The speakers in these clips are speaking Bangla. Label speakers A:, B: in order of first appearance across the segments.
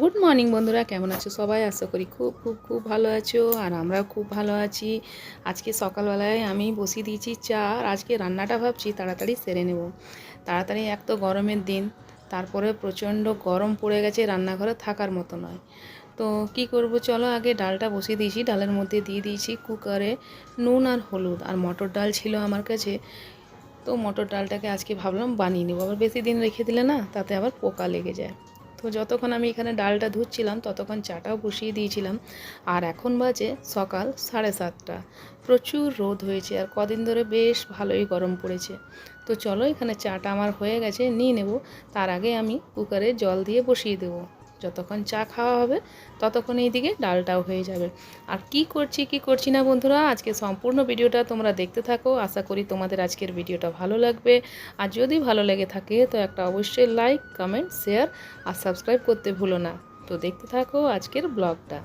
A: গুড মর্নিং বন্ধুরা। কেমন আছো? সবাই আশা করি খুব খুব খুব ভালো আছো আর আমরাও খুব ভালো আছি। আজকে সকালবেলায় আমি বসিয়ে দিয়েছি চা আর আজকে রান্নাটা ভাবছি তাড়াতাড়ি সেরে নেব। তাড়াতাড়ি এক তো গরমের দিন, তারপরে প্রচণ্ড গরম পড়ে গেছে, রান্নাঘরে থাকার মতো নয়। তো কি করব চলো, আগে ডালটা বসিয়ে দিয়েছি। ডালের মধ্যে দিয়ে দিয়েছি কুকারে নুন আর হলুদ আর মটর ডাল ছিল আমার কাছে। তো মটর ডালটাকে আজকে ভাবলাম বানিয়ে নেব। আবার বেশি দিন রেখে দিলে না, তাতে আবার পোকা লেগে যায়। তো যতক্ষণ আমি এখানে ডালটা ধুচ্ছিলাম, ততক্ষণ চাটাও বসিয়ে দিয়েছিলাম। আর এখন বাজে সকাল সাড়ে সাতটা। প্রচুর রোদ হয়েছে আর কদিন ধরে বেশ ভালোই গরম পড়েছে। তো চলো এখানে চাটা আমার হয়ে গেছে, নিয়ে নেব। তার আগে আমি কুকারে জল দিয়ে বসিয়ে দেবো। যতক্ষণ চা খাওয়া হবে ততক্ষণ এইদিকে ডালটাও হয়ে যাবে। আর কি করছি কি করছি না বন্ধুরা, আজকে সম্পূর্ণ ভিডিওটা তোমরা দেখতে থাকো। আশা করি তোমাদের আজকের ভিডিওটা ভালো লাগবে। আর যদি ভালো লেগে থাকে, তো একটা অবশ্যই লাইক, কমেন্ট, শেয়ার আর সাবস্ক্রাইব করতে ভুলো না। তো দেখতে থাকো আজকের ব্লগটা।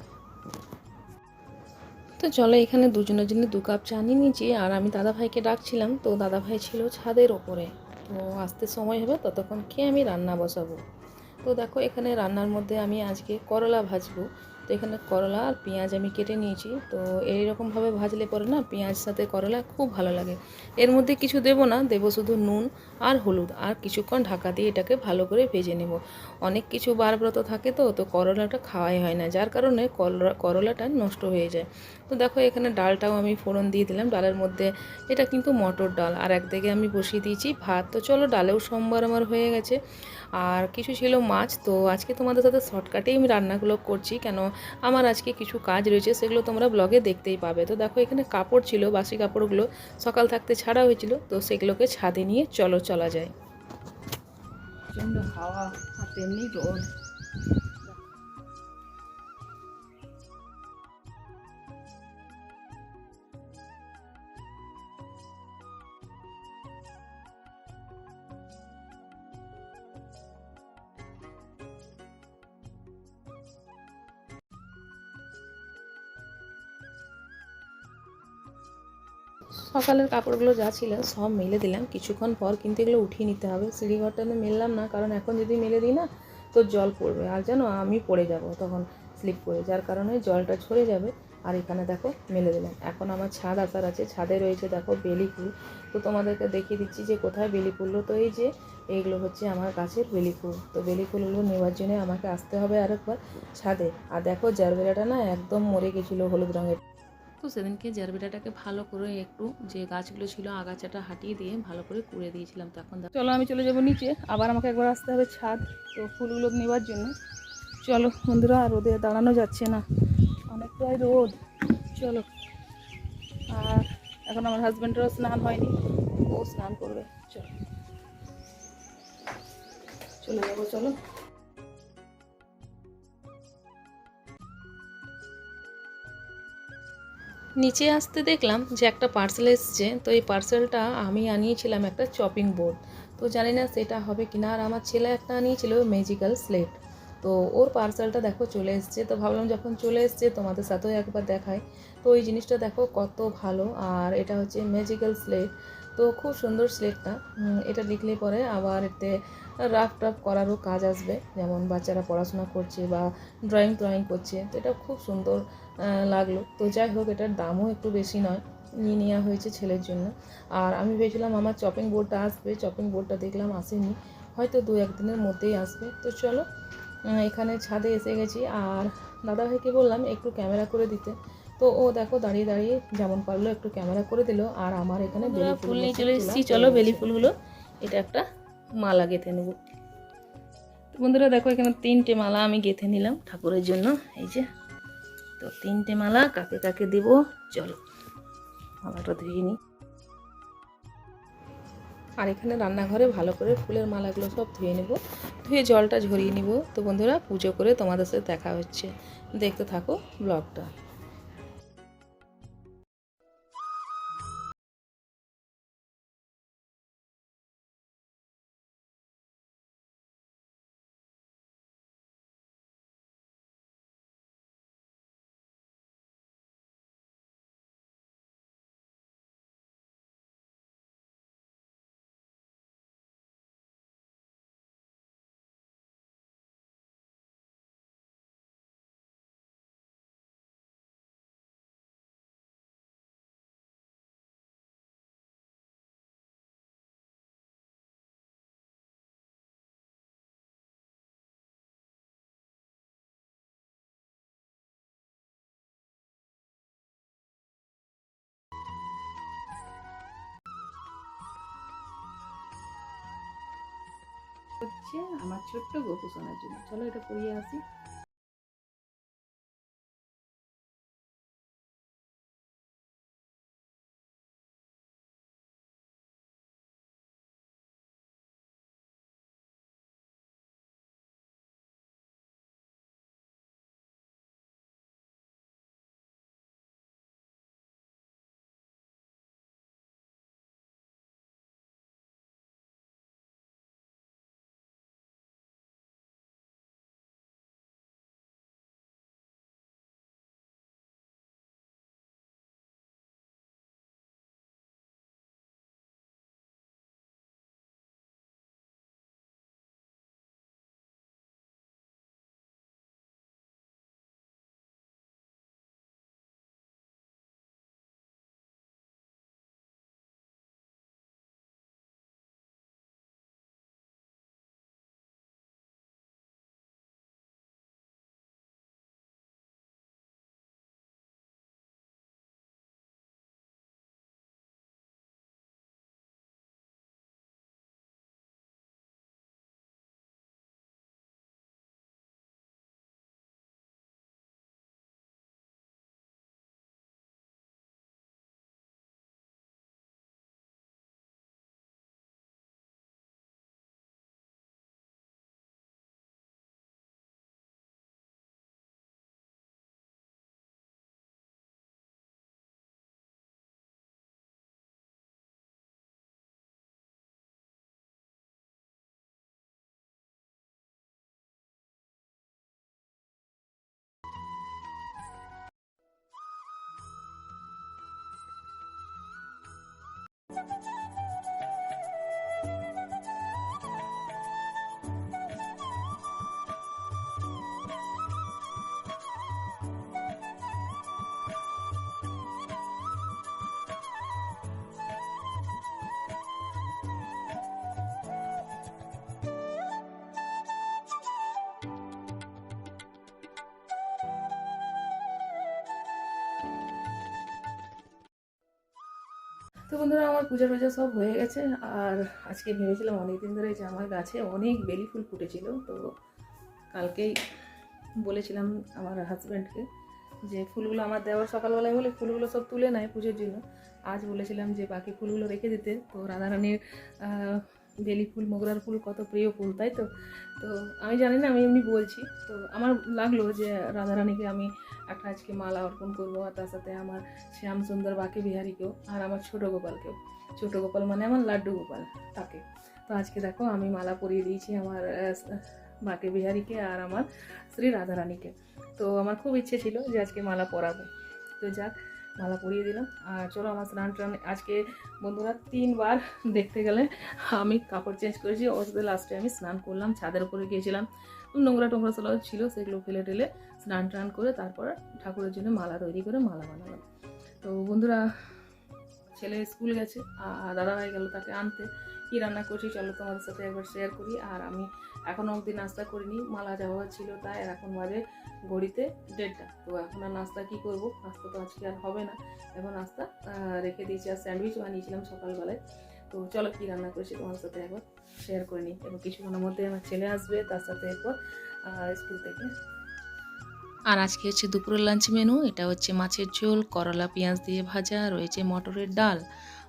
A: তো চলো এখানে দুজনের জন্য দু কাপ চা নিয়ে নিয়েছি আর আমি দাদাভাইকে ডাকছিলাম, তো দাদাভাই ছিল ছাদের ওপরে। তো আসতে সময় হবে, ততক্ষণ খেয়ে আমি রান্না বসাবো। তো দেখো, এখানে রান্নার মধ্যে আমি আজকে করলা ভাজবো। তো এখানে করলা আর পেঁয়াজ আমি কেটে নিয়েছি। তো এইরকমভাবে ভাজলে পরে না পেঁয়াজ সাথে করলা খুব ভালো লাগে। এর মধ্যে কিছু দেব না, দেব শুধু নুন আর হলুদ। আর কিছুক্ষণ ঢাকা দিয়ে এটাকে ভালো করে ভেজে নেব। অনেক কিছু বারব্রত থাকে তো তো করলাটা খাওয়াই হয় না। যার কারণে করলা, করলাটা নষ্ট হয়ে যায়। তো দেখো, এখানে ডালটাও আমি ফোড়ন দিয়ে দিলাম। ডালের মধ্যে এটা কিন্তু মটর ডাল। আর একদিকে আমি বসিয়ে দিয়েছি ভাত। তো চলো, ডালেও সোমবার আমার হয়ে গেছে। আর কিছু ছিল মাছ, তো আজকে তোমাদের সাথে শর্টকাটেই আমি রান্নাগুলো করছি। কেন আমার আজকে কিছু কাজ রয়েছে, সেগুলো তোমরা ব্লগে দেখতেই পাবে। তো দেখো, এখানে কাপড় ছিল, বাসি কাপড়গুলো সকাল থাকতে ছাড়া হয়েছিল, তো সেগুলোকে ছাদে নিয়ে চলো, চলা যায়। হাওয়া তেমনি রোদ। সকালের কাপড়গুলো যা ছিল সব মেলে দিলাম। কিছুক্ষণ পর কিন্তু এগুলো উঠিয়ে নিতে হবে। সিঁড়িঘরটাতে মেললাম না, কারণ এখন যদি মেলে দিই না, তো জল পড়বে। আর জানো, আমি পড়ে যাব তখন স্লিপ করে। যার কারণে জলটা ছড়ে যাবে। আর এখানে দেখো, মেলে দিলাম। এখন আমার ছাদ আসার আছে। ছাদে রয়েছে, দেখো বেলি ফুল তো তোমাদেরকে দেখিয়ে দিচ্ছি যে কোথায় বেলি ফুললো তো এই যে এইগুলো হচ্ছে আমার গাছের বেলি ফুল তো বেলি ফুলগুলো নেওয়ার জন্য আমাকে আসতে হবে আরেকবার ছাদে। আর দেখো, জারবেরাটা না একদম মরে গেছিল হলুদ রঙের। তো সেদিনকে জারবেরাটাকে ভালো করে একটু যে গাছগুলো ছিল আগাছাটা হাটিয়ে দিয়ে ভালো করে কুড়ে দিয়েছিলাম তখন চলো আমি চলে যাব নিচে। আবার আমাকে একবার আসতে হবে ছাদ, তো ফুলগুলো নেওয়ার জন্য। চলো বন্ধুরা, আর রোদে দাঁড়ানো যাচ্ছে না। অনেকটাই রোদ। চলো। আর এখন আমার হাজব্যান্ডেরও স্নান হয়নি, ও স্নান করবে। চলো। চলে যাব, চলো। নিচে আসতে দেখলাম যে একটা পার্সেল এসছে। তো এই পার্সেলটা আমি আনিয়েছিলাম একটা চপিং বোর্ড তো জানি না সেটা হবে কিনা। আর আমার ছেলে একটা আনিয়েছিল ম্যাজিক্যাল স্লেট তো ওর পার্সেলটা দেখো চলে এসছে। তো ভাবলাম যখন চলে এসছে তোমাদের সাথেও একবার দেখায় তো ওই জিনিসটা দেখো কত ভালো। আর এটা হচ্ছে ম্যাজিক্যাল স্লেট তো খুব সুন্দর স্লেটটা এটা লিখলে পরে আবার এতে রাফ টাফ করারও কাজ আসবে। যেমন বাচ্চারা পড়াশোনা করছে বা ড্রয়িং ট্রয়িং করছে, তো এটা খুব সুন্দর লাগল। তো যাই হোক, এটার দামও একটু বেশি নয়, নিয়ে নেওয়া হয়েছে ছেলের জন্য। আর আমি ভেবেছিলাম আমার চপিং বোর্ডটা আসবে চপিং বোর্ডটা দেখলাম আসেনি। হয়তো দু একদিনের মধ্যেই আসবে। তো চলো এখানে ছাদে এসে গেছি। আর দাদাভাইকে বললাম একটু ক্যামেরা করে দিতে। তো ও দেখো দাঁড়িয়ে দাঁড়িয়ে যেমন পারল একটু ক্যামেরা করে দিল আর আমার এখানে বেলি ফুল নিয়ে চলে এসেছি। চলো বেলি ফুলগুলো এটা একটা মালা গেঁথে নেব। বন্ধুরা দেখো এখানে তিনটে মালা আমি গেঁথে নিলাম ঠাকুরের জন্য। এই যে তো তিনটে মালা কাকে কাকে দেব? চলো মালাটা ধুয়ে নিই। আর এখানে রান্নাঘরে ভালো করে ফুলের মালাগুলো সব ধুয়ে নেব। ধুয়ে জলটা ঝরিয়ে নিব। তো বন্ধুরা পুজো করে তোমাদের সাথে দেখা হচ্ছে। দেখতে থাকো ব্লগটা। হচ্ছে আমার ছোট্ট গোপু জন্য। চলো এটা পরিয়ে আসি। তো বন্ধুরা, আমার পূজা টুজা সব হয়ে গেছে। আর আজকে ভেবেছিলাম অনেক দিন ধরে যে আমার গাছে অনেক বেলি ফুল ফুটেছিল। তো কালকেই বলেছিলাম আমার হাজব্যান্ডকে যে ফুলগুলো আমার দেওয়ার সকালবেলায় হলে ফুলগুলো সব তুলে নেয় পুজোর জন্য। আজ বলেছিলাম যে বাকি ফুলগুলো রেখে দিতে। তো রাধারানীর বেলি ফুল, মোগরার ফুল কত প্রিয় ফুল, তাই তো? তো আমি জানি না, আমি এমনি বলছি। তো আমার লাগল যে রাধারানীকে আমি একটা আজকে মালা অর্পণ করব, আর তার সাথে আমার শ্যাম সুন্দর বাকি বিহারীকেও, আর আমার ছোটো গোপালকেও। ছোটো গোপাল মানে আমার লাড্ডু গোপাল তাকে। তো আজকে দেখো, আমি মালা পরিয়ে দিয়েছি আমার বাকে বিহারীকে আর আমার শ্রী রাধারানীকে। তো আমার খুব ইচ্ছে ছিল যে আজকে মালা পরাবো। তো যাক মালা পরিয়ে দিলাম। আর চলো আমার স্নান টান আজকে বন্ধুরা তিনবার দেখতে গেলে আমি কাপড় চেঞ্জ করেছি। অবশ্যই লাস্টে আমি স্নান করলাম, ছাদের উপরে গিয়েছিলাম। নোংরা টোংরা সলাও ছিল, সেগুলো ফেলে টেলে স্নান টান করে তারপর ঠাকুরের জন্য মালা তৈরি করে মালা বানালাম। তো বন্ধুরা, ছেলে স্কুল গেছে আর দাদা ভাই গেল তাকে আনতে। কী রান্না করছি, চলো তোমাদের সাথে একবার শেয়ার করি। আর আমি এখনও অবধি নাস্তা করিনি, মালা যাওয়া ছিল তাই আর এখন বাজে ঘড়িতে দেড়টা। তো এখন আর নাস্তা কী করব? নাস্তা তো আজকে আর হবে না। এখন নাস্তা রেখে দিয়েছি আর স্যান্ডউইচ বানিয়েছিলাম সকালবেলায়। তো চলো কী রান্না করেছি তোমার সাথে একবার শেয়ার করে নিই। এবং কিছুক্ষণের মধ্যে আমার ছেলে আসবে, তার সাথে এরপর স্কুল থেকে।
B: আর আজকে হচ্ছে দুপুরের লাঞ্চ মেনু এটা হচ্ছে মাছের ঝোল, করলা, পেঁয়াজ দিয়ে ভাজা, রয়েছে মটরের ডাল।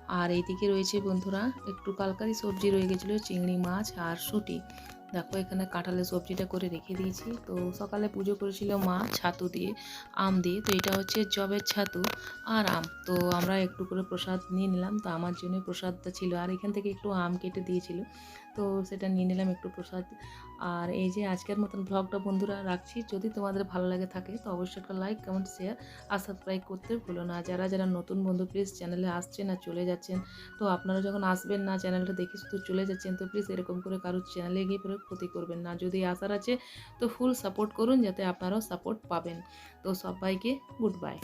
B: আর এইদিকে রয়েছে বন্ধুরা, একটু কালকারি সবজি রয়ে গেছিল, চিংড়ি মাছ আর শুটি। দেখো, এখানে কাঁঠালের সবজিটা করে রেখে দিয়েছি। তো সকালে পুজো করেছিল মা ছাতু দিয়ে, আম দিয়ে। তো এটা হচ্ছে জবের ছাতু আর আম। তো আমরা একটু করে প্রসাদ নিয়ে নিলাম। তো আমার জন্য প্রসাদটা ছিল। আর এখান থেকে একটু আম কেটে দিয়েছিল। তো সেটা নিয়ে নিলাম একটু প্রসাদ। আর এই যে আজকের মতন ব্লগটা বন্ধুরা রাখছি। যদি তোমাদের ভালো লাগে থাকে, তো অবশ্যই একটা লাইক কমেন্ট শেয়ার আর সাবস্ক্রাইব করতে ভুলো না। যারা যারা নতুন বন্ধু প্লিজ চ্যানেলে আসছেন আর চলে যাচ্ছেন, তো আপনারা যখন আসবেন না চ্যানেলটা দেখে শুধু চলে যাচ্ছেন, তো প্লিজ এরকম করে কারোর চ্যানেলে গিয়ে পরে ক্ষতি করবেন না। যদি আসার আছে, তো ফুল সাপোর্ট করুন, যাতে আপনারাও সাপোর্ট পাবেন। তো সবাইকে গুড বাই